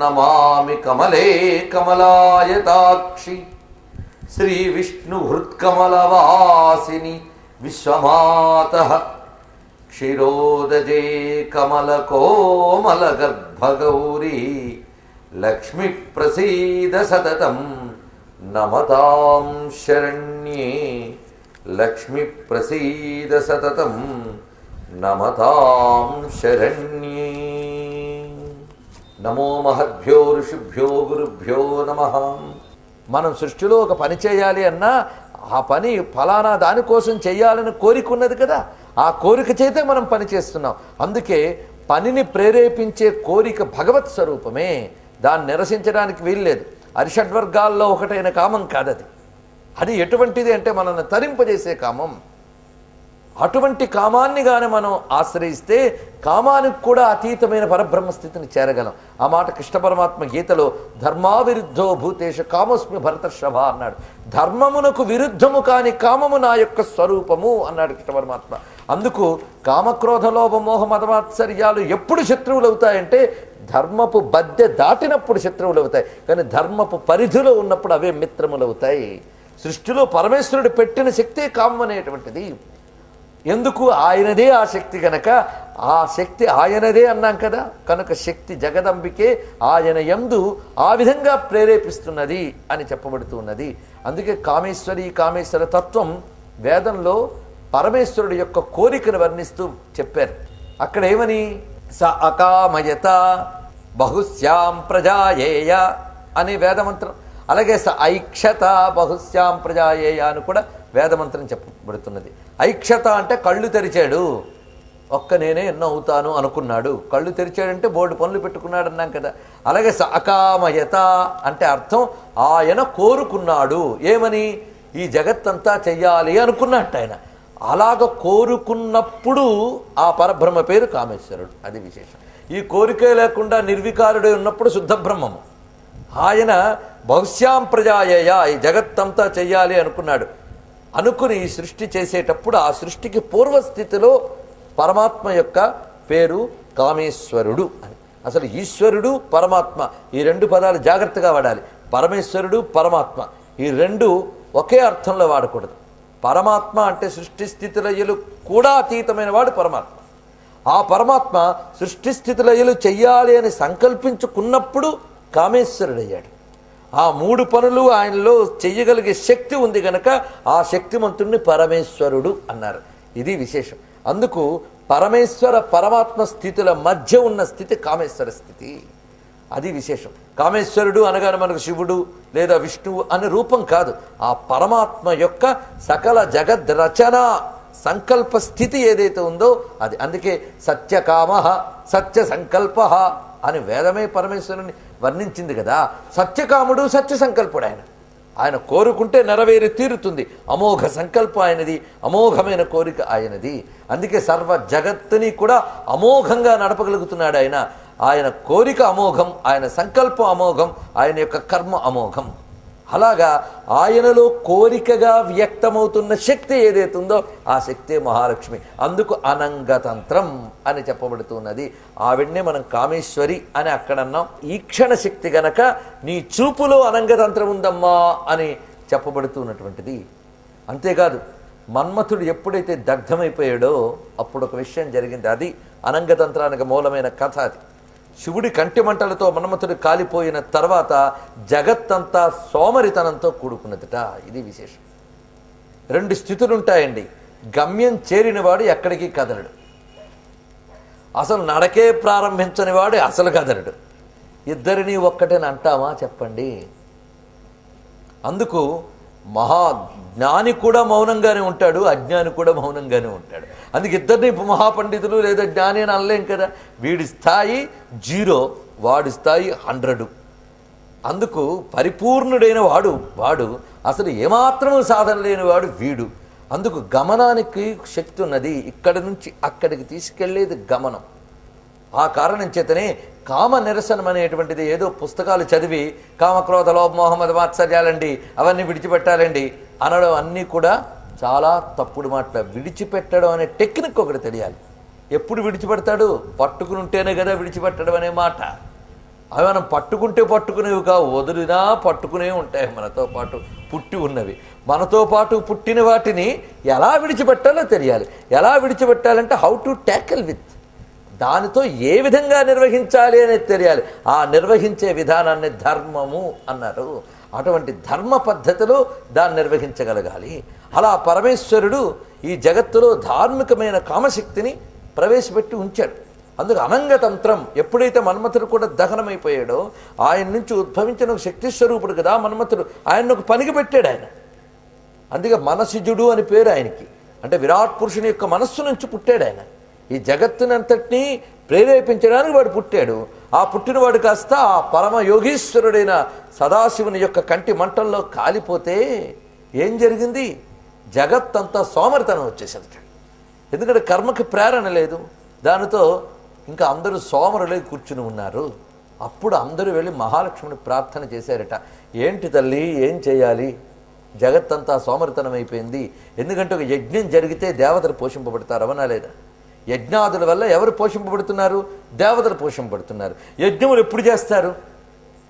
నమామి కమలే కమలాయతాక్షి. శ్రీ విష్ణు హృత్కమలవాసిని విశ్వమాత. క్షిరోదజే కమల కోమల గర్భగౌరీ. లక్ష్మి ప్రసీద సతతం నమతాం శరణ్యే. లక్ష్మి ప్రసీద సతతం నమతాం శరణ్యే. నమో మహద్భ్యో ఋషిభ్యో గురుభ్యో నమ. మనం సృష్టిలో ఒక పని చేయాలి అన్నా ఆ పని ఫలానా దానికోసం చేయాలని కోరిక ఉన్నది కదా. ఆ కోరిక చేతే మనం పని చేస్తున్నాం. అందుకే పనిని ప్రేరేపించే కోరిక భగవత్ స్వరూపమే. దాన్ని నిరసించడానికి వీల్లేదు. అరిషడ్వర్గాల్లో ఒకటైన కామం కాదది. అది ఎటువంటిది అంటే మనల్ని తరింపజేసే కామం. అటువంటి కామాన్ని గాని మనం ఆశ్రయిస్తే కామానికి కూడా అతీతమైన పరబ్రహ్మ స్థితిని చేరగలం. ఆ మాట కృష్ణ పరమాత్మ గీతలో ధర్మావిరుద్ధో భూతేష కామస్మి భరతర్షభ అన్నాడు. ధర్మమునకు విరుద్ధము కాని కామము నా యొక్క స్వరూపము అన్నాడు కృష్ణ పరమాత్మ. అందుకు కామక్రోధ లోభ మోహ మతమాత్సర్యాలు ఎప్పుడు శత్రువులు అవుతాయంటే ధర్మపు బద్దె దాటినప్పుడు శత్రువులు అవుతాయి కానీ ధర్మపు పరిధిలో ఉన్నప్పుడు అవే మిత్రములు అవుతాయి సృష్టిలో పరమేశ్వరుడు పెట్టిన శక్తే కామం అనేటువంటిది. ఎందుకు ఆయనదే ఆ శక్తి గనక? ఆ శక్తి ఆయనదే అన్నాం కదా. కనుక శక్తి జగదంబికే ఆయన ఎందు ఆ విధంగా ప్రేరేపిస్తున్నది అని చెప్పబడుతున్నది అందుకే కామేశ్వరి కామేశ్వర తత్వం వేదంలో పరమేశ్వరుడు యొక్క కోరికను వర్ణిస్తూ చెప్పారు. అక్కడ ఏమని స అకామయత బహుశ్యాం ప్రజాయేయ అనే వేదమంత్రం. అలాగే స ఐక్షత బహుశ్యాం ప్రజాయేయ అని కూడా వేదమంత్రం చెప్పబడుతున్నది. ఐక్షత అంటే కళ్ళు తెరిచాడు. ఒక్క నేనే ఎన్నో అవుతాను అనుకున్నాడు. కళ్ళు తెరిచాడంటే బోర్డు పనులు పెట్టుకున్నాడు అన్నాం కదా. అలాగే స అకామయత అంటే అర్థం ఆయన కోరుకున్నాడు. ఏమని? ఈ జగత్తంతా చెయ్యాలి అనుకున్నట్టు ఆయన. అలాగ కోరుకున్నప్పుడు ఆ పరబ్రహ్మ పేరు కామేశ్వరుడు. అది విశేషం. ఈ కోరికే లేకుండా నిర్వికారుడే ఉన్నప్పుడు శుద్ధ బ్రహ్మము. ఆయన భవిష్యాం ప్రజాయేయ ఈ జగత్తంతా చెయ్యాలి అనుకున్నాడు. అనుకుని ఈ సృష్టి చేసేటప్పుడు ఆ సృష్టికి పూర్వస్థితిలో పరమాత్మ యొక్క పేరు కామేశ్వరుడు అని. అసలు ఈశ్వరుడు పరమాత్మ ఈ రెండు పదాలు జాగ్రత్తగా వాడాలి. పరమేశ్వరుడు పరమాత్మ. ఈ రెండు ఒకే అర్థంలో వాడకూడదు. పరమాత్మ అంటే సృష్టి స్థితిలయ్యలు కూడా అతీతమైన వాడు పరమాత్మ. ఆ పరమాత్మ సృష్టి స్థితిలయ్యలు చెయ్యాలి అని సంకల్పించుకున్నప్పుడు కామేశ్వరుడయ్యాడు. ఆ మూడు పనులు ఆయనలో చెయ్యగలిగే శక్తి ఉంది గనక ఆ శక్తిమంతుణ్ణి పరమేశ్వరుడు అన్నారు. ఇది విశేషం. అందుకు పరమేశ్వర పరమాత్మ స్థితుల మధ్య ఉన్న స్థితి కామేశ్వర స్థితి. అది విశేషం. కామేశ్వరుడు అనగానే మనకు శివుడు లేదా విష్ణువు అనే రూపం కాదు. ఆ పరమాత్మ యొక్క సకల జగద్ రచన సంకల్ప స్థితి ఏదైతే ఉందో అది. అందుకే సత్యకామ సత్య సంకల్ప అని వేదమే పరమేశ్వరుని వర్ణించింది కదా. సత్యకాముడు సత్య సంకల్పుడు ఆయన ఆయన కోరుకుంటే నెరవేరి తీరుతుంది. అమోఘ సంకల్పం ఆయనది అమోఘమైన కోరిక ఆయనది. అందుకే సర్వ జగత్తుని కూడా అమోఘంగా నడపగలుగుతున్నాడు ఆయన. ఆయన కోరిక అమోఘం ఆయన సంకల్పం అమోఘం ఆయన యొక్క కర్మ అమోఘం. అలాగా ఆయనలో కోరికగా వ్యక్తమవుతున్న శక్తి ఏదైతుందో ఆ శక్తే మహాలక్ష్మి. అందుకు అనంగతంత్రం అని చెప్పబడుతున్నది. ఆవిడనే మనం కామేశ్వరి అని అక్కడన్నాం. ఈక్షణ ఈ క్షణ శక్తి గనక నీ చూపులో అనంగతంత్రం ఉందమ్మా అని చెప్పబడుతున్నటువంటిది. అంతేకాదు మన్మథుడు ఎప్పుడైతే దగ్ధమైపోయాడో అప్పుడు ఒక విషయం జరిగింది. అది అనంగతంత్రానికి మూలమైన కథ అది. శివుడి కంటి మంటలతో మన్మథుడు కాలిపోయిన తర్వాత జగత్తంతా సోమరితనంతో కూడుకున్నదిట. ఇది విశేషం. రెండు స్థితులు ఉంటాయండి గమ్యం చేరినవాడు ఎక్కడికి కదలడు. అసలు నడకే ప్రారంభించని వాడు అసలు కదలడు. ఇద్దరిని ఒక్కటేనంటామా చెప్పండి. అందుకు మహా జ్ఞాని కూడా మౌనంగానే ఉంటాడు అజ్ఞాని కూడా మౌనంగానే ఉంటాడు. అందుకే ఇద్దరిని మహాపండితులు లేదా జ్ఞాని అని అనలేం కదా. వీడి స్థాయి జీరో వాడి స్థాయి హండ్రెడ్. అందుకు పరిపూర్ణుడైన వాడు వాడు అసలు ఏమాత్రము సాధన లేనివాడు వీడు. అందుకు గమనానికి శక్తి ఉన్నది ఇక్కడి నుంచి అక్కడికి తీసుకెళ్ళేది గమనం. ఆ కారణం చేతనే కామ నిరసనం అనేటువంటిది ఏదో పుస్తకాలు చదివి కామక్రోధ లోపమోహమ్మద మాత్సర్యాలండి అవన్నీ విడిచిపెట్టాలండి. అనడం అన్నీ కూడా చాలా తప్పుడు మాట విడిచిపెట్టడం అనే టెక్నిక్ ఒకటి తెలియాలి. ఎప్పుడు విడిచిపెడతాడు? పట్టుకుని ఉంటేనే కదా విడిచిపెట్టడం అనే మాట. అవి మనం పట్టుకుంటే పట్టుకునేవి కావు. వదిలినా పట్టుకునే ఉంటాయి మనతో పాటు. పుట్టి ఉన్నవి. మనతో పాటు పుట్టిన వాటిని ఎలా విడిచిపెట్టాలో తెలియాలి. ఎలా విడిచిపెట్టాలంటే హౌ టు ట్యాకిల్ విత్ దానితో ఏ విధంగా నిర్వహించాలి అనేది తెలియాలి. ఆ నిర్వహించే విధానాన్ని ధర్మము అన్నారు. అటువంటి ధర్మ పద్ధతిలో దాన్ని నిర్వహించగలగాలి. అలా పరమేశ్వరుడు ఈ జగత్తులో ధార్మికమైన కామశక్తిని ప్రవేశపెట్టి ఉంచాడు. అందుకు అనంగతంత్రం ఎప్పుడైతే మన్మథుడు కూడా దహనమైపోయాడో ఆయన నుంచి ఉద్భవించిన ఒక శక్తి స్వరూపుడు కదా మన్మథుడు. ఆయన ఒక పనికి పెట్టాడు ఆయన. అందుకే మనసిజుడు అని పేరు ఆయనకి. అంటే విరాట్ పురుషుని యొక్క మనస్సు నుంచి పుట్టాడు ఆయన. ఈ జగత్తునంతటినీ ప్రేరేపించడానికి వాడు పుట్టాడు. ఆ పుట్టినవాడు కాస్త ఆ పరమ యోగీశ్వరుడైన సదాశివుని యొక్క కంటి మంటల్లో కాలిపోతే ఏం జరిగింది? జగత్తంతా సోమరితనం వచ్చేసింది ఎందుకంటే కర్మకి ప్రేరణ లేదు. దానితో ఇంకా అందరూ సోమరులై కూర్చుని ఉన్నారు. అప్పుడు అందరూ వెళ్ళి మహాలక్ష్మిని ప్రార్థన చేశారట. ఏంటి తల్లి ఏం చేయాలి? జగత్తంతా సోమరితనం అయిపోయింది ఎందుకంటే ఒక యజ్ఞం జరిగితే దేవతలు పోషింపబడతారు అవనా లేదా? యజ్ఞాదుల వల్ల ఎవరు పోషింపబడుతున్నారు? దేవతలు పోషింపబడుతున్నారు. యజ్ఞములు ఎప్పుడు చేస్తారు?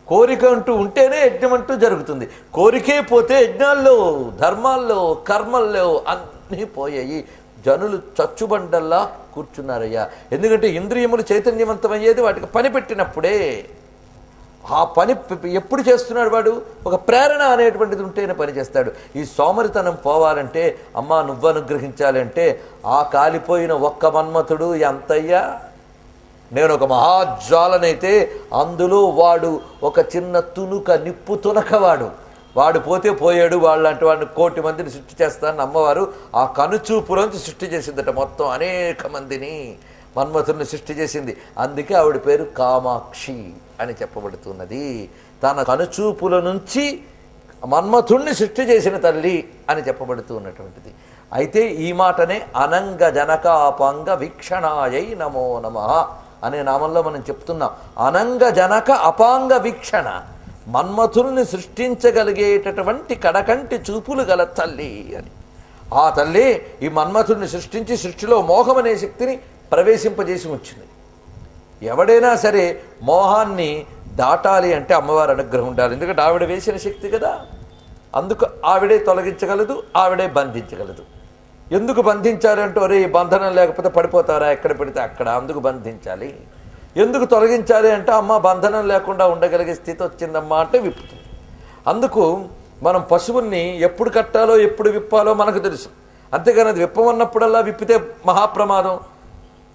కోరిక అంటూ ఉంటేనే యజ్ఞం అంటూ జరుగుతుంది. కోరికే పోతే యజ్ఞాల్లో ధర్మాల్లో కర్మల్లో అన్నీ పోయాయి. జనులు చచ్చుబండల్లా కూర్చున్నారయ్యా. ఎందుకంటే ఇంద్రియములు చైతన్యవంతమయ్యేది వాటికి పని పెట్టినప్పుడే ఆ పని ఎప్పుడు చేస్తున్నాడు వాడు? ఒక ప్రేరణ అనేటువంటిది ఉంటేనే పని చేస్తాడు. ఈ సోమరితనం పోవాలంటే అమ్మా నువ్వు అనుగ్రహించాలి అంటే ఆ కాలిపోయిన ఒక్క మన్మథుడు ఎంతయ్యా? నేను ఒక మహాజ్వాలనైతే అందులో వాడు ఒక చిన్న తునుక నిప్పు తునకవాడు వాడు. పోతే పోయాడు వాళ్ళంటి వాడిని కోటి మందిని సృష్టి చేస్తానని అమ్మవారు ఆ కనుచూపులోంచి సృష్టి చేసిందట మొత్తం అనేక మందిని. మన్మథుని సృష్టి చేసింది. అందుకే ఆవిడ పేరు కామాక్షి అని చెప్పబడుతున్నది. తన కనుచూపుల నుంచి మన్మథుణ్ణి సృష్టి చేసిన తల్లి అని చెప్పబడుతూ ఉన్నటువంటిది అయితే ఈ మాటనే అనంగ జనకాపంగ వీక్షణాయై నమో నమ అనే నామంలో మనం చెప్తున్నాం. అనంగ జనక అపాంగ వీక్షణ మన్మథుల్ని సృష్టించగలిగేటటువంటి కడకంటి చూపులు గల తల్లి అని. ఆ తల్లి ఈ మన్మథుడిని సృష్టించి సృష్టిలో మోహం అనే శక్తిని ప్రవేశింపజేసి వచ్చింది ఎవడైనా సరే మోహాన్ని దాటాలి అంటే అమ్మవారి అనుగ్రహం ఉండాలి. ఎందుకంటే ఆవిడ వేసిన శక్తి కదా. అందుకు ఆవిడే తొలగించగలదు ఆవిడే బంధించగలదు. ఎందుకు బంధించాలి అంటే ఒరే బంధనం లేకపోతే పడిపోతారా ఎక్కడ పెడితే అక్కడ అందుకు బంధించాలి. ఎందుకు తొలగించాలి అంటే అమ్మ బంధనం లేకుండా ఉండగలిగే స్థితి వచ్చిందమ్మా అంటే విప్పుతుంది. అందుకు మనం పశువుల్ని ఎప్పుడు కట్టాలో ఎప్పుడు విప్పాలో మనకు తెలుసు. అంతేగాని అది విప్పమన్నప్పుడల్లా విప్పితే మహాప్రమాదం.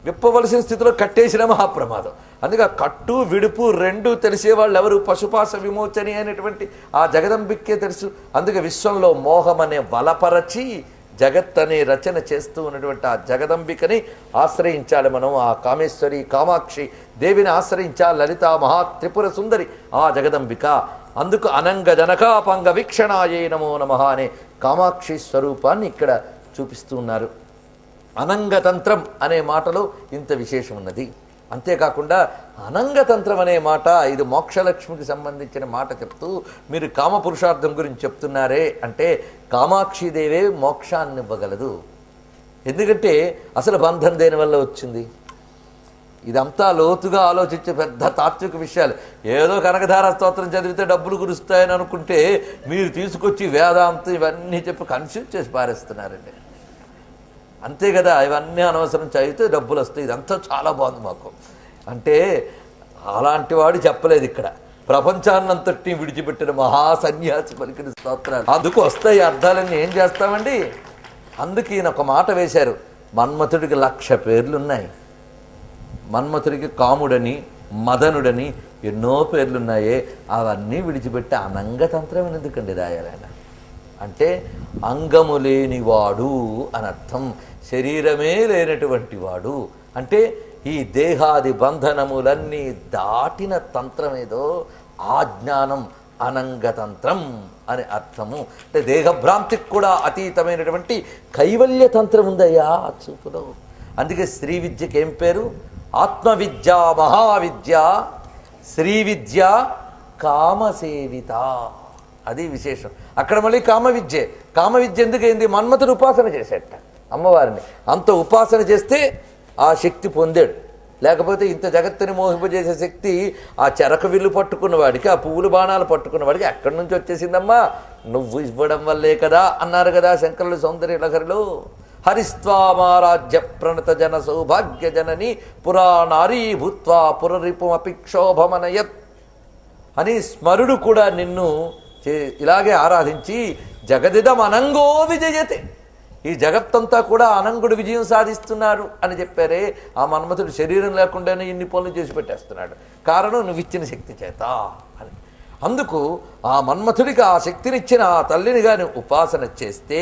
విప్పవలసిన స్థితిలో కట్టేసిన మహాప్రమాదం అందుకే కట్టు విడుపు రెండు తెలిసే వాళ్ళు ఎవరు? పశుపాస విమోచని అనేటువంటి ఆ జగదంబిక్కే తెలుసు. అందుకే విశ్వంలో మోహం అనే వలపరచి జగత్ అనే రచన చేస్తూ ఉన్నటువంటి ఆ జగదంబికని ఆశ్రయించాలి మనం. ఆ కామేశ్వరి కామాక్షి దేవిని ఆశ్రయించాలి లలిత మహా త్రిపుర సుందరి ఆ జగదంబిక. అందుకు అనంగ జనకాపంగ వీక్షణాయే నమో నమ అనే కామాక్షి స్వరూపాన్ని ఇక్కడ చూపిస్తూ ఉన్నారు. అనంగతంత్రం అనే మాటలో ఇంత విశేషం ఉన్నది అంతేకాకుండా అనంగతంత్రం అనే మాట ఇది మోక్షలక్ష్మికి సంబంధించిన మాట చెప్తూ మీరు కామపురుషార్థం గురించి చెప్తున్నారే అంటే కామాక్షిదేవే మోక్షాన్ని ఇవ్వగలదు ఎందుకంటే అసలు బంధం దేని వల్ల వచ్చింది? ఇదంతా లోతుగా ఆలోచించే పెద్ద తాత్విక విషయాలు. ఏదో కనకధార స్తోత్రం చదివితే డబ్బులు కురుస్తాయని అనుకుంటే మీరు తీసుకొచ్చి వేదాంతం ఇవన్నీ చెప్పి కన్ఫ్యూజ్ చేసి పారేస్తున్నారండి. అంతే కదా ఇవన్నీ అనవసరం చదివితే డబ్బులు వస్తాయి. ఇదంతా చాలా బాగుంది మాకు. అంటే అలాంటి వాడు చెప్పలేదు ఇక్కడ. ప్రపంచాన్నంతటిని విడిచిపెట్టిన మహా సన్యాసి పలికిన స్తోత్రాలు. అందుకు వస్తాయి అర్థాలన్నీ. ఏం చేస్తామండి? అందుకు ఈయన ఒక మాట వేశారు. మన్మథుడికి లక్ష పేర్లున్నాయి. మన్మథుడికి కాముడని మదనుడని ఎన్నో పేర్లున్నాయే. అవన్నీ విడిచిపెట్టి అనంగతంత్రం ఎందుకండి రాయాలైనా? అంటే అంగము లేనివాడు అని అర్థం శరీరమే లేనటువంటి వాడు. అంటే ఈ దేహాది బంధనములన్నీ దాటిన తంత్రం ఏదో ఆ జ్ఞానం అనంగతంత్రం అని అర్థము. అంటే దేహభ్రాంతికి కూడా అతీతమైనటువంటి కైవల్య తంత్రం ఉందయ్యా ఆ చూపులో. అందుకే స్త్రీ విద్యకి ఏం పేరు? ఆత్మవిద్య మహావిద్య. శ్రీ విద్య కామసేవిత. అది విశేషం. అక్కడ మళ్ళీ కామ విద్యే కామ విద్య ఎందుకైంది? మన్మథుడు ఉపాసన చేసేట. అమ్మవారిని. అంత ఉపాసన చేస్తే ఆ శక్తి పొందాడు. లేకపోతే ఇంత జగత్తుని మోహింపజేసే శక్తి ఆ చెరక విల్లు పట్టుకున్న వాడికి ఆ పువ్వులు బాణాలు పట్టుకున్న వాడికి ఎక్కడి నుంచి వచ్చేసిందమ్మా? నువ్వు ఇవ్వడం వల్లే కదా అన్నారు కదా శంకరుల సౌందర్య లహరిలో. హరిస్వామారాజ్య ప్రణత జన సౌభాగ్య జనని పురాణారీ భూత్వా పురరిపుమపి అని స్మరుడు కూడా నిన్ను చే- ఇలాగే ఆరాధించి జగదిదం అనంగో విజయతే. ఈ జగత్తంతా కూడా అనంగుడు విజయం సాధిస్తున్నారు అని చెప్పారే. ఆ మన్మథుడు శరీరం లేకుండానే ఇన్ని పనులు చేసి పెట్టేస్తున్నాడు. కారణం నువ్వు ఇచ్చిన శక్తి చేత అని. అందుకు ఆ మన్మథుడికి ఆ శక్తినిచ్చిన ఆ తల్లిని కానీ ఉపాసన చేస్తే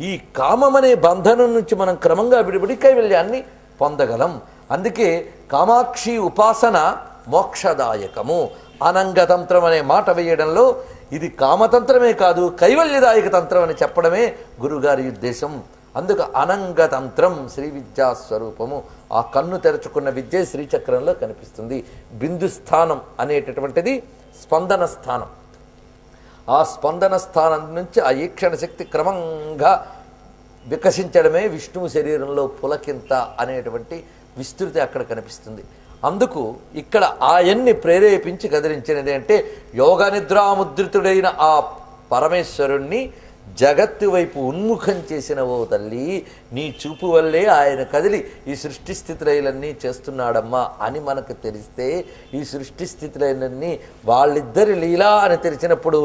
ఈ కామమనే బంధనం నుంచి మనం క్రమంగా విడిపడి కైవల్యాన్ని పొందగలం. అందుకే కామాక్షి ఉపాసన మోక్షదాయకము. అనంగతంత్రం అనే మాట వేయడంలో ఇది కామతంత్రమే కాదు కైవల్యదాయక తంత్రం అని చెప్పడమే గురుగారి ఉద్దేశం. అందుకు అనంగతంత్రం శ్రీ విద్యా స్వరూపము ఆ కన్ను తెరచుకున్న విద్య శ్రీచక్రంలో కనిపిస్తుంది. బిందు స్థానం అనేటటువంటిది స్పందన స్థానం. ఆ స్పందన స్థానం నుంచి ఆ ఈక్షణ శక్తి క్రమంగా వికసించడమే విష్ణువు శరీరంలో పులకింత అనేటువంటి విస్తృతి అక్కడ కనిపిస్తుంది. అందుకు ఇక్కడ ఆయన్ని ప్రేరేపించి కదిలించినది అంటే యోగ నిద్రాముద్రితుడైన ఆ పరమేశ్వరుణ్ణి జగత్తు వైపు ఉన్ముఖం చేసిన ఓ తల్లి నీ చూపు వల్లే ఆయన కదిలి ఈ సృష్టి స్థితులైలన్నీ చేస్తున్నాడమ్మా అని మనకు తెలిస్తే ఈ సృష్టి స్థితులైలన్నీ వాళ్ళిద్దరి లీలా అని తెలిసినప్పుడు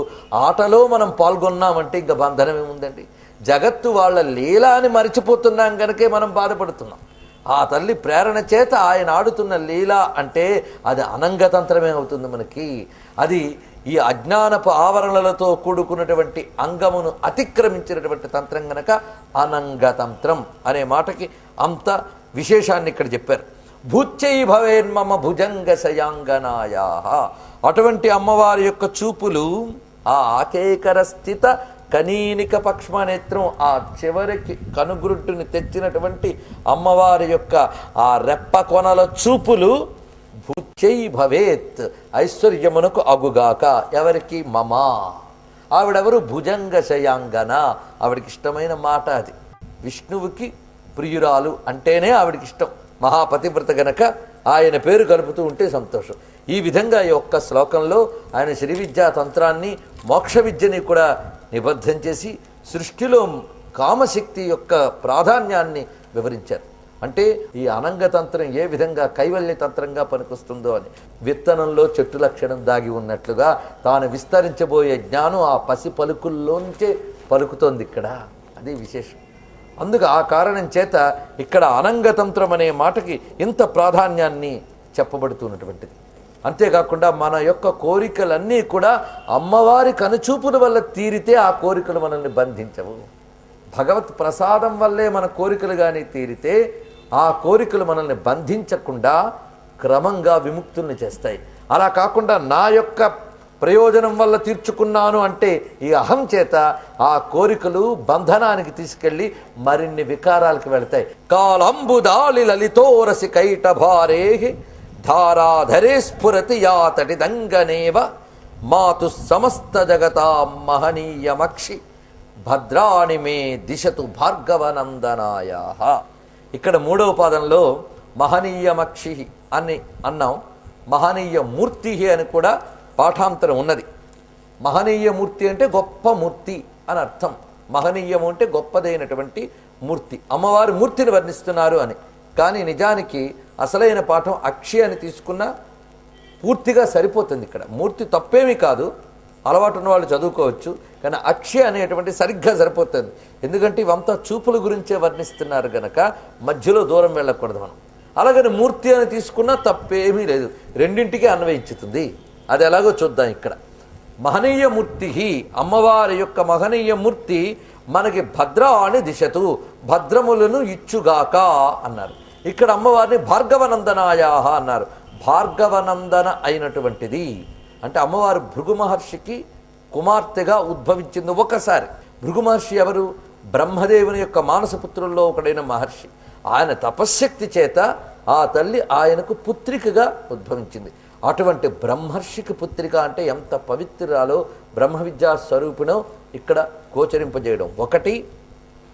ఆటలో మనం పాల్గొన్నామంటే ఇంకా బంధనం ఏముందండి? జగత్తు వాళ్ళ లీలా అని మర్చిపోతున్నాం కనుకే మనం బాధపడుతున్నాం. ఆ తల్లి ప్రేరణ చేత ఆయన ఆడుతున్న లీల అంటే అది అనంగతంత్రమే అవుతుంది మనకి. అది ఈ అజ్ఞానపు ఆవరణలతో కూడుకున్నటువంటి అంగమును అతిక్రమించినటువంటి తంత్రం గనక అనంగతంత్రం అనే మాటకి అంత విశేషాన్ని ఇక్కడ చెప్పారు. భూచ్చై భవేన్మమ భుజంగ శయాంగనాయా అటువంటి అమ్మవారి యొక్క చూపులు ఆ ఆకేకర స్థిత కనీనిక పక్ష్మనేత్రం ఆ చివరికి కనుగురుట్టుని తెచ్చినటువంటి అమ్మవారి యొక్క ఆ రెప్ప కొనల చూపులు భుచ్చై భవేత్ ఐశ్వర్యమునకు అగుగాక. ఎవరికి? మమా. ఆవిడెవరు? భుజంగ శయాంగన. ఆవిడకి ఇష్టమైన మాట అది. విష్ణువుకి ప్రియురాలు అంటేనే ఆవిడకి ఇష్టం. మహాపతివ్రత గనక ఆయన పేరు కలుపుతూ ఉంటే సంతోషం. ఈ విధంగా ఈ ఒక్క శ్లోకంలో ఆయన శ్రీ విద్యా తంత్రాన్ని మోక్ష విద్యని కూడా నిబద్ధం చేసి సృష్టిలో కామశక్తి యొక్క ప్రాధాన్యాన్ని వివరించారు. అంటే ఈ అనంగతంత్రం ఏ విధంగా కైవల్య తంత్రంగా పనికొస్తుందో అని. విత్తనంలో చెట్టు లక్షణం దాగి ఉన్నట్లుగా తాను విస్తరించబోయే జ్ఞానం ఆ పసి పలుకుల్లోంచే పలుకుతోంది ఇక్కడ. అది విశేషం. అందుకు ఆ కారణం చేత ఇక్కడ అనంగతంత్రం అనే మాటకి ఇంత ప్రాధాన్యాన్ని చెప్పబడుతున్నటువంటిది. అంతేకాకుండా మన యొక్క కోరికలన్నీ కూడా అమ్మవారి కనుచూపుల వల్ల తీరితే ఆ కోరికలు మనల్ని బంధించవు. భగవత్ ప్రసాదం వల్లే మన కోరికలు కానీ తీరితే ఆ కోరికలు మనల్ని బంధించకుండా క్రమంగా విముక్తుల్ని చేస్తాయి. అలా కాకుండా నా యొక్క ప్రయోజనం వల్ల తీర్చుకున్నాను అంటే ఈ అహం చేత ఆ కోరికలు బంధనానికి తీసుకెళ్ళి మరిన్ని వికారాలకు వెళతాయి. కాలంబుదాలి లలితోరసి కైట భారే ధారాధరే స్ఫురతి యాతటి దంగనేవ మాతు సమస్త జగతా మహనీయమక్షి. భద్రాణి మే దిశతు భార్గవనందనాయ. ఇక్కడ మూడవ పాదంలో మహనీయమక్షి అని అన్నాం. మహనీయ మూర్తి అని కూడా పాఠాంతరం ఉన్నది. మహనీయ మూర్తి అంటే గొప్ప మూర్తి అని అర్థం. మహనీయము అంటే గొప్పదైనటువంటి మూర్తి. అమ్మవారి మూర్తిని వర్ణిస్తున్నారు అని. కానీ నిజానికి అసలైన పాఠం అక్షి అని తీసుకున్న పూర్తిగా సరిపోతుంది ఇక్కడ. మూర్తి తప్పేమీ కాదు. అలవాటు ఉన్న వాళ్ళు చదువుకోవచ్చు. కానీ అక్షి అనేటువంటి సరిగ్గా సరిపోతుంది. ఎందుకంటే ఇవంతా చూపుల గురించే వర్ణిస్తున్నారు గనక మధ్యలో దూరం వెళ్ళకూడదు మనం. అలాగని మూర్తి అని తీసుకున్నా తప్పేమీ లేదు. రెండింటికి అన్వయించుతుంది. అది ఎలాగో చూద్దాం ఇక్కడ. మహనీయ మూర్తి అమ్మవారి యొక్క మహనీయ మూర్తి మనకి భద్ర అని దిశతు భద్రములను ఇచ్చుగాక అన్నారు. ఇక్కడ అమ్మవారిని భార్గవనందనాయాహ అన్నారు. భార్గవనందన అయినటువంటిది. అంటే అమ్మవారు భృగు మహర్షికి కుమార్తెగా ఉద్భవించింది ఒకసారి. భృగు మహర్షి ఎవరు? బ్రహ్మదేవుని యొక్క మానసపుత్రుల్లో ఒకడైన మహర్షి. ఆయన తపశ్శక్తి చేత ఆ తల్లి ఆయనకు పుత్రికగా ఉద్భవించింది. అటువంటి బ్రహ్మర్షికి పుత్రిక అంటే ఎంత పవిత్రాలో బ్రహ్మ విద్యా స్వరూపిణో ఇక్కడ గోచరింపజేయడం. ఒకటి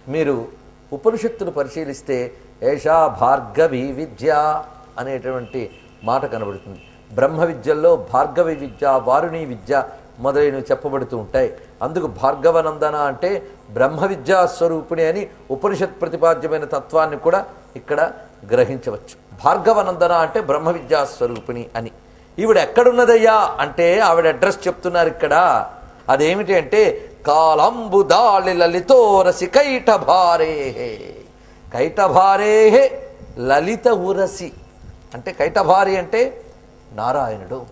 మీరు ఉపనిషత్తును పరిశీలిస్తే ఏషా భార్గవి విద్య అనేటువంటి మాట కనబడుతుంది. బ్రహ్మ విద్యల్లో భార్గవి విద్య వారుణి విద్య మొదలైనవి చెప్పబడుతూ ఉంటాయి. అందుకు భార్గవనందన అంటే బ్రహ్మ విద్యా స్వరూపిణి అని ఉపనిషత్ ప్రతిపాద్యమైన తత్వాన్ని కూడా ఇక్కడ గ్రహించవచ్చు. భార్గవనందన అంటే బ్రహ్మ విద్యా స్వరూపిణి అని. ఈవిడ ఎక్కడున్నదయ్యా అంటే ఆవిడ అడ్రస్ చెప్తున్నారు ఇక్కడ. అదేమిటి అంటే కాలంబుదాళి లలితోరసి భారే కైటభారే లలిత ఉరసి. అంటే కైటభారి అంటే నారాయణుడు.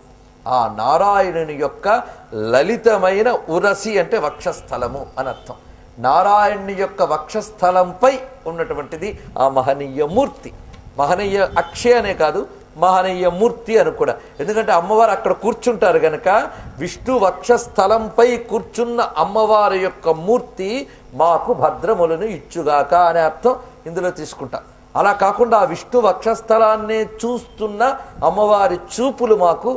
ఆ నారాయణుని యొక్క లలితమైన ఉరసి అంటే వక్షస్థలము అని అర్థం. నారాయణుని యొక్క వక్షస్థలంపై ఉన్నటువంటిది ఆ మహనీయ మూర్తి. మహనీయ అక్షయ అనే కాదు మహనీయ మూర్తి అని కూడా. ఎందుకంటే అమ్మవారు అక్కడ కూర్చుంటారు కనుక విష్ణు వక్షస్థలంపై కూర్చున్న అమ్మవారి యొక్క మూర్తి మాకు భద్రములను ఇచ్చుగాక అనే అర్థం. ఇందులో తీసుకుంటా. అలా కాకుండా ఆ విష్ణు వక్షస్థలాన్నే చూస్తున్న అమ్మవారి చూపులు మాకు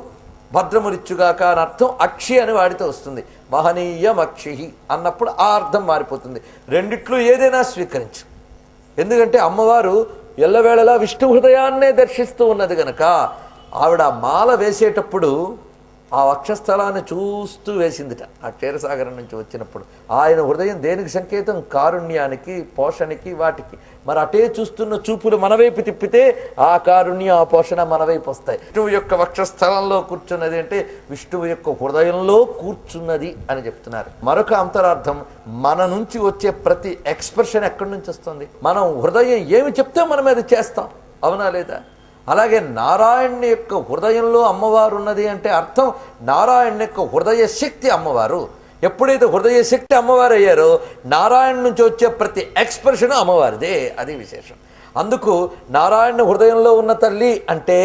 భద్రమునిచ్చుగాక అని అర్థం అక్షి అని వాడితే వస్తుంది. మహనీయం అక్షి అన్నప్పుడు ఆ అర్థం మారిపోతుంది. రెండిట్లో ఏదైనా స్వీకరించు. ఎందుకంటే అమ్మవారు ఎల్లవేళలా విష్ణు హృదయాన్నే దర్శిస్తూ ఉన్నది గనక ఆవిడ మాల వేసేటప్పుడు ఆ వక్షస్థలాన్ని చూస్తూ వేసిందిట. ఆ క్షీరసాగరం నుంచి వచ్చినప్పుడు. ఆయన హృదయం దేనికి సంకేతం? కారుణ్యానికి పోషణకి వాటికి. మరి అటే చూస్తున్న చూపులు మనవైపు తిప్పితే ఆ కారుణ్యం ఆ పోషణ మనవైపు వస్తాయి. విష్ణువు యొక్క వక్షస్థలంలో కూర్చున్నది అంటే విష్ణువు యొక్క హృదయంలో కూర్చున్నది అని చెప్తున్నారు. మరొక అంతరార్థం మన నుంచి వచ్చే ప్రతి ఎక్స్ప్రెషన్ ఎక్కడి నుంచి వస్తుంది? మనం హృదయం ఏమి చెప్తే మనం అది చేస్తాం. అవునా లేదా? అలాగే నారాయణ యొక్క హృదయంలో అమ్మవారు ఉన్నది అంటే అర్థం నారాయణ యొక్క హృదయ శక్తి అమ్మవారు. ఎప్పుడైతే హృదయ శక్తి అమ్మవారు అయ్యారో నారాయణ నుంచి వచ్చే ప్రతి ఎక్స్ప్రెషన్ అమ్మవారిదే అది విశేషం. అందుకు నారాయణ హృదయంలో ఉన్న తల్లి అంటే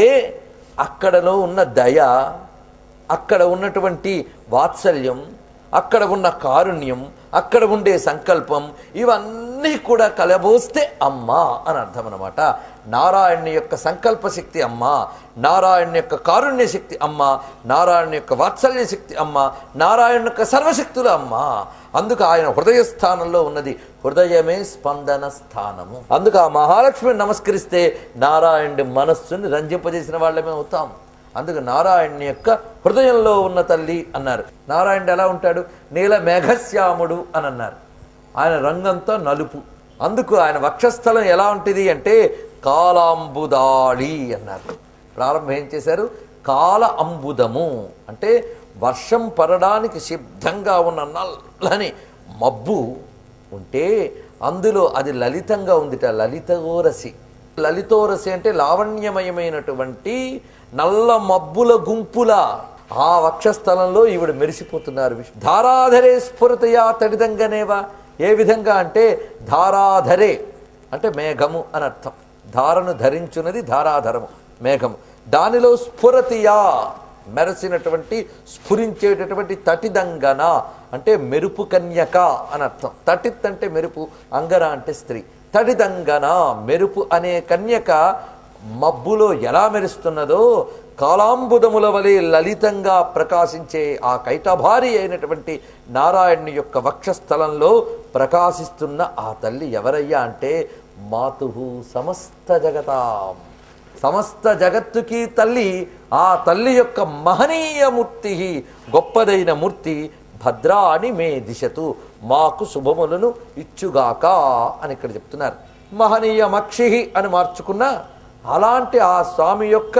అక్కడలో ఉన్న దయ అక్కడ ఉన్నటువంటి వాత్సల్యం అక్కడ ఉన్న కారుణ్యం అక్కడ ఉండే సంకల్పం ఇవన్నీ కూడా కలబోస్తే అమ్మ అని అర్థం అనమాట నారాయణ యొక్క సంకల్ప శక్తి అమ్మ నారాయణ యొక్క కారుణ్య శక్తి అమ్మ నారాయణ యొక్క వాత్సల్య శక్తి అమ్మ నారాయణ యొక్క సర్వశక్తుల అమ్మ. అందుకు ఆయన హృదయ స్థానంలో ఉన్నది హృదయమే స్పందన స్థానము. అందుకు ఆ మహాలక్ష్మిని నమస్కరిస్తే నారాయణుడి మనస్సుని రంజింపజేసిన వాళ్ళమే అవుతాం. అందుకు నారాయణ యొక్క హృదయంలో ఉన్న తల్లి అన్నారు. నారాయణుడు ఎలా ఉంటాడు? నీల మేఘశ్యాముడు అని అన్నారు. ఆయన రంగంతా నలుపు. అందుకు ఆయన వక్షస్థలం ఎలా ఉంటుంది అంటే కాలాంబుదాళి అన్నారు. ప్రారంభం ఏం చేశారు? కాల అంబుదము అంటే వర్షం పడడానికి సిద్ధంగా ఉన్న నల్లని మబ్బు ఉంటే అందులో అది లలితంగా ఉందిట లలితోరసి. లలితోరసి అంటే లావణ్యమయమైనటువంటి నల్ల మబ్బుల గుంపుల ఆ వక్షస్థలంలో ఈవిడ మెరిసిపోతున్నారు. విష్ణు ధారాధరే స్ఫురతయా తడిదంగనేవా? ఏ విధంగా అంటే ధారాధరే అంటే మేఘము అని అర్థం. ధారను ధరించున్నది ధారాధరము మేఘము. దానిలో స్ఫురతియా మెరసినటువంటి స్ఫురించేటటువంటి తటిదంగన అంటే మెరుపు కన్యక అని అర్థం. తటిత్ అంటే మెరుపు అంగన అంటే స్త్రీ. తటిదంగన మెరుపు అనే కన్యక మబ్బులో ఎలా మెరుస్తున్నదో కాలాంబుదముల వలె లలితంగా ప్రకాశించే ఆ కైటభారి అయినటువంటి నారాయణుని యొక్క వక్షస్థలంలో ప్రకాశిస్తున్న ఆ తల్లి ఎవరయ్యా అంటే మాతు సమస్త జగతాం. సమస్త జగత్తుకి తల్లి ఆ తల్లి యొక్క మహనీయ మూర్తి గొప్పదైన మూర్తి భద్రాని మే దిశతు మాకు శుభములను ఇచ్చుగాక అని ఇక్కడ చెప్తున్నారు. మహనీయ మక్షి అని మార్చుకున్న అలాంటి ఆ స్వామి యొక్క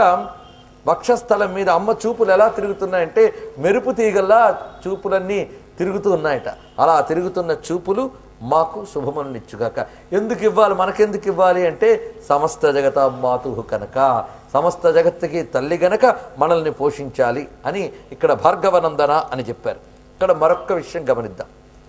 వక్షస్థలం మీద అమ్మ చూపులు ఎలా తిరుగుతున్నాయంటే మెరుపు తీగల్లా చూపులన్నీ తిరుగుతూ ఉన్నాయట. అలా తిరుగుతున్న చూపులు మాకు శుభములను ఇచ్చుగాక. ఎందుకు ఇవ్వాలి? మనకెందుకు ఇవ్వాలి అంటే సమస్త జగత మాతు కనుక. సమస్త జగత్తుకి తల్లి గనక మనల్ని పోషించాలి అని ఇక్కడ భార్గవనందన అని చెప్పారు. ఇక్కడ మరొక విషయం గమనిద్దాం.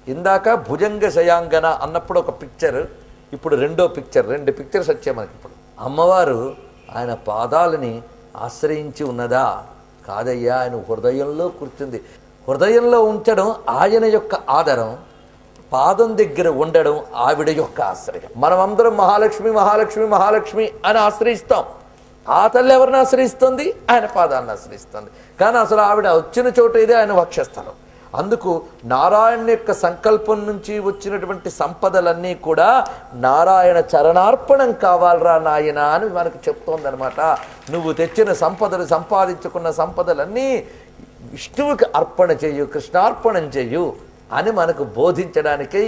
ఇందాక భుజంగ శయాంగన అన్నప్పుడు ఒక పిక్చర్ ఇప్పుడు రెండో పిక్చర్ రెండు పిక్చర్స్ వచ్చాయి మనకి ఇప్పుడు అమ్మవారు ఆయన పాదాలని ఆశ్రయించి ఉన్నదా? కాదయ్యా ఆయన హృదయంలో కూర్చుంది. హృదయంలో ఉంచడం ఆయన యొక్క ఆదరం పాదం దగ్గర ఉండడం ఆవిడ యొక్క ఆశ్రయం. మనమందరం మహాలక్ష్మి మహాలక్ష్మి మహాలక్ష్మి అని ఆశ్రయిస్తాం. ఆ తల్లి ఎవరిని ఆశ్రయిస్తుంది? ఆయన పాదాలను ఆశ్రయిస్తుంది. కానీ అసలు ఆవిడ వచ్చిన చోట ఇదే ఆయన వక్షస్థలం. అందుకు నారాయణ యొక్క సంకల్పం నుంచి వచ్చినటువంటి సంపదలన్నీ కూడా నారాయణ చరణార్పణం కావాలరా నాయన అని మనకు చెప్తోందనమాట నువ్వు తెచ్చిన సంపదలు సంపాదించుకున్న సంపదలన్నీ విష్ణువుకి అర్పణ చేయు కృష్ణార్పణం చేయు అని మనకు బోధించడానికై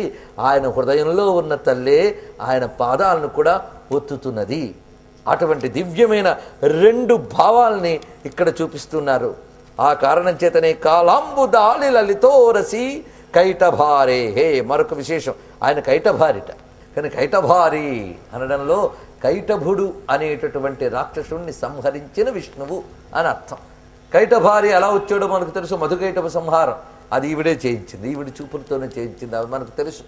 ఆయన హృదయంలో ఉన్న తల్లే ఆయన పాదాలను కూడా ఒత్తుతున్నది. అటువంటి దివ్యమైన రెండు భావాల్ని ఇక్కడ చూపిస్తున్నారు. ఆ కారణం చేతనే కాలాంబు దాలి లలితోరసి కైటభారే. హే మరొక విశేషం. ఆయన కైటభారిట. కానీ కైటభారి అనడంలో కైటభుడు అనేటటువంటి రాక్షసుణ్ణి సంహరించిన విష్ణువు అని అర్థం. కైటభారి ఎలా వచ్చాడో మనకు తెలుసు. మధుకైటభ సంహారం. అది ఈవిడే చేయించింది. ఈవిడ చూపులతోనే చేయించింది. అది మనకు తెలుసు.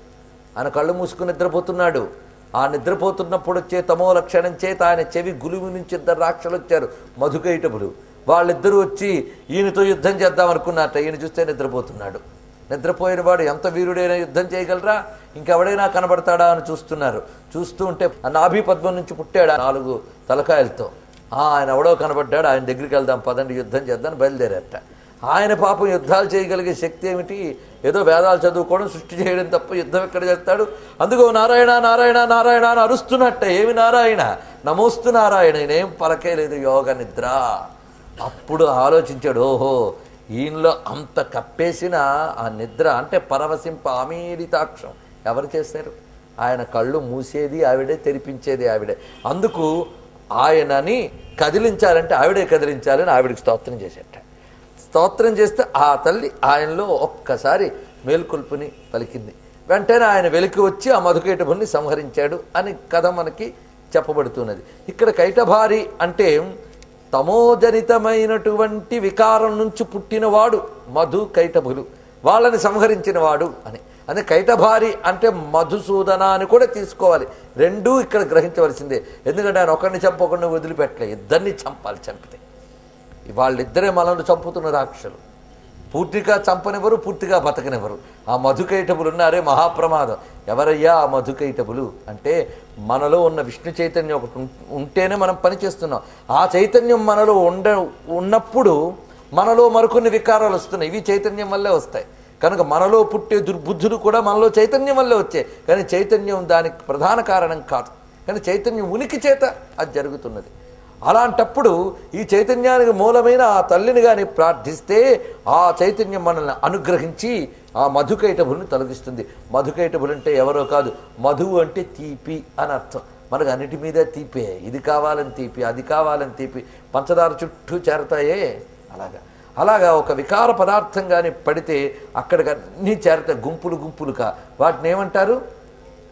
ఆయన కళ్ళు మూసుకుని నిద్రపోతున్నాడు. ఆ నిద్రపోతున్నప్పుడు వచ్చే తమో లక్షణం చేత ఆయన చెవి గులువు నుంచి ఇద్దరు రాక్షలు వచ్చారు. మధుకైటభుడు వాళ్ళిద్దరూ వచ్చి ఈయనతో యుద్ధం చేద్దాం అనుకున్నట్ట ఈయన చూస్తే నిద్రపోతున్నాడు. నిద్రపోయిన వాడు ఎంత వీరుడైనా యుద్ధం చేయగలరా? ఇంకెవడైనా కనబడతాడా అని చూస్తున్నారు. చూస్తూ ఉంటే నాభి పద్మం నుంచి పుట్టాడు నాలుగు తలకాయలతో. ఆయన ఎవడో కనబడ్డాడు. ఆయన దగ్గరికి వెళ్దాం పదండి యుద్ధం చేద్దాం బయలుదేరట ఆయన పాపం యుద్ధాలు చేయగలిగే శక్తి ఏమిటి? ఏదో వేదాలు చదువుకోవడం సృష్టి చేయడం తప్ప యుద్ధం ఎక్కడ చేస్తాడు? అందుకో నారాయణ నారాయణ నారాయణ అని అరుస్తున్నట్ట. ఏమి నారాయణ? నమోస్తు నారాయణ. నేనేం పలకే లేదు యోగ నిద్ర. అప్పుడు ఆలోచించాడు ఓహో ఈయనలో అంత కప్పేసిన ఆ నిద్ర అంటే పరవశింప అమీడితాక్షం ఎవరు చేశారు? ఆయన కళ్ళు మూసేది ఆవిడే తెరిపించేది ఆవిడే. అందుకు ఆయనని కదిలించాలంటే ఆవిడే కదిలించాలని ఆవిడికి స్తోత్రం చేసేట. స్తోత్రం చేస్తే ఆ తల్లి ఆయనలో ఒక్కసారి మేల్కొల్పుని పలికింది. వెంటనే ఆయన వెలికి వచ్చి ఆ మధుకేటభుని సంహరించాడు అని కథ మనకి చెప్పబడుతున్నది. ఇక్కడ కైటభారి అంటే తమోజనితమైనటువంటి వికారం నుంచి పుట్టినవాడు మధు కైటభులు. వాళ్ళని సంహరించిన వాడు అని అదే కైటభారి అంటే మధుసూదన అని కూడా తీసుకోవాలి. రెండూ ఇక్కడ గ్రహించవలసిందే. ఎందుకంటే ఆయన ఒకరిని చంపకుండా వదిలిపెట్టలే. ఇద్దరిని చంపాలి చంపితే. వాళ్ళిద్దరే మనల్ని చంపుతున్న రాక్షసులు. పూర్తిగా చంపనివ్వరు పూర్తిగా బతకనివ్వరు. ఆ మధుకైటబులు ఉన్నారే మహాప్రమాదం. ఎవరయ్యా ఆ మధుకైటబులు అంటే మనలో ఉన్న విష్ణు చైతన్యం ఒకటి ఉంటేనే మనం పని చేస్తున్నాం. ఆ చైతన్యం మనలో ఉండ ఉన్నప్పుడు మనలో మరికొన్ని వికారాలు వస్తున్నాయి. ఇవి చైతన్యం వల్లే వస్తాయి. కనుక మనలో పుట్టే దుర్బుద్ధులు కూడా మనలో చైతన్యం వల్లే వచ్చాయి. కానీ చైతన్యం దానికి ప్రధాన కారణం కాదు. కానీ చైతన్యం ఉనికి చేత అది జరుగుతున్నది. అలాంటప్పుడు ఈ చైతన్యానికి మూలమైన ఆ తల్లిని కానీ ప్రార్థిస్తే ఆ చైతన్యం మనల్ని అనుగ్రహించి ఆ మధుకైటభుల్ని తొలగిస్తుంది. మధుకైటభులు అంటే ఎవరో కాదు మధువు అంటే తీపి అని అర్థం. మనకు అన్నిటి మీద తీపే. ఇది కావాలని తీపి అది కావాలని తీపి. పంచదార చుట్టూ చేరతాయే? అలాగా. అలాగా ఒక వికార పదార్థం కానీ పడితే అక్కడికి అన్నీ చేరతాయి గుంపులు గుంపులుగా. వాటిని ఏమంటారు?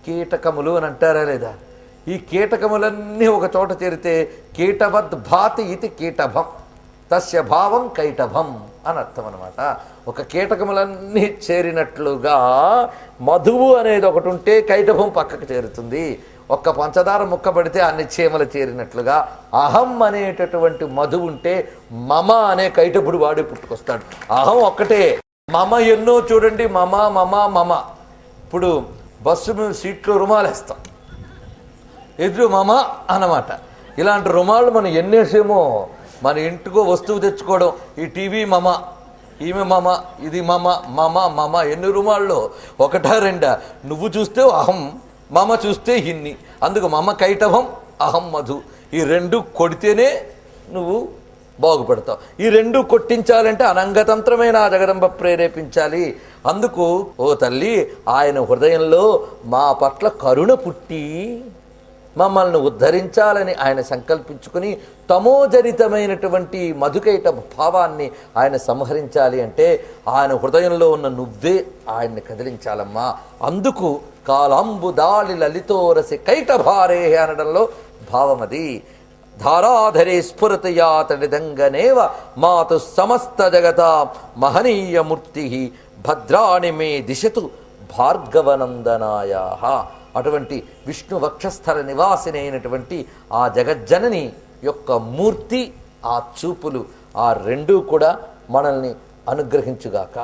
కీటకములు అని అంటారా లేదా? ఈ కీటకములన్నీ ఒక చోట చేరితే కీటవద్ భాతి ఇది కీటభం తస్య భావం కైటభం అని అర్థం అనమాట ఒక కీటకములన్నీ చేరినట్లుగా మధువు అనేది ఒకటి ఉంటే కైటభం పక్కకు చేరుతుంది. ఒక్క పంచదార ముక్క పడితే అన్ని చీమలు చేరినట్లుగా అహం అనేటటువంటి మధు ఉంటే మమ అనే కైటపుడు వాడి పుట్టుకొస్తాడు. అహం ఒక్కటే. మమ ఎన్నో చూడండి మమ మమ మమ. ఇప్పుడు బస్సు మీద సీట్లో రుమాలేస్తాం. ఎదురు మామ అన్నమాట. ఇలాంటి రుమాలు మనం ఎన్నేసేమో మన ఇంటికో వస్తువు తెచ్చుకోవడం ఈ టీవీ మమ ఈమె మామ ఇది మమ మమ మమ ఎన్ని రుమాల్లో? ఒకటా రెండా? నువ్వు చూస్తే అహం మమ చూస్తే హిన్ని. అందుకు మమ కైటవం అహం మధు. ఈ రెండు కొడితేనే నువ్వు బాగుపడతావు. ఈ రెండు కొట్టించాలంటే అనంగతంత్రమైన జగదంబ ప్రేరేపించాలి. అందుకు ఓ తల్లి ఆయన హృదయంలో మా పట్ల కరుణ పుట్టి మమ్మల్ని ఉద్ధరించాలని ఆయన సంకల్పించుకుని తమోజరితమైనటువంటి మధుకైట భావాన్ని ఆయన సంహరించాలి అంటే ఆయన హృదయంలో ఉన్న నువ్వే ఆయన్ని కదిలించాలమ్మా. అందుకు కాలాంబుదాళి లలితోరసి కైటభారే అనడంలో భావమది ధారాధరే స్ఫురతయాతడిదంగనేవ మాతు సమస్త జగత మహనీయమూర్తి భద్రాణి మే దిశతు భార్గవనందనాయా. అటువంటి విష్ణు వక్షస్థల నివాసిని అయినటువంటి ఆ జగజ్జనని యొక్క మూర్తి ఆ చూపులు ఆ రెండూ కూడా మనల్ని అనుగ్రహించుగాక.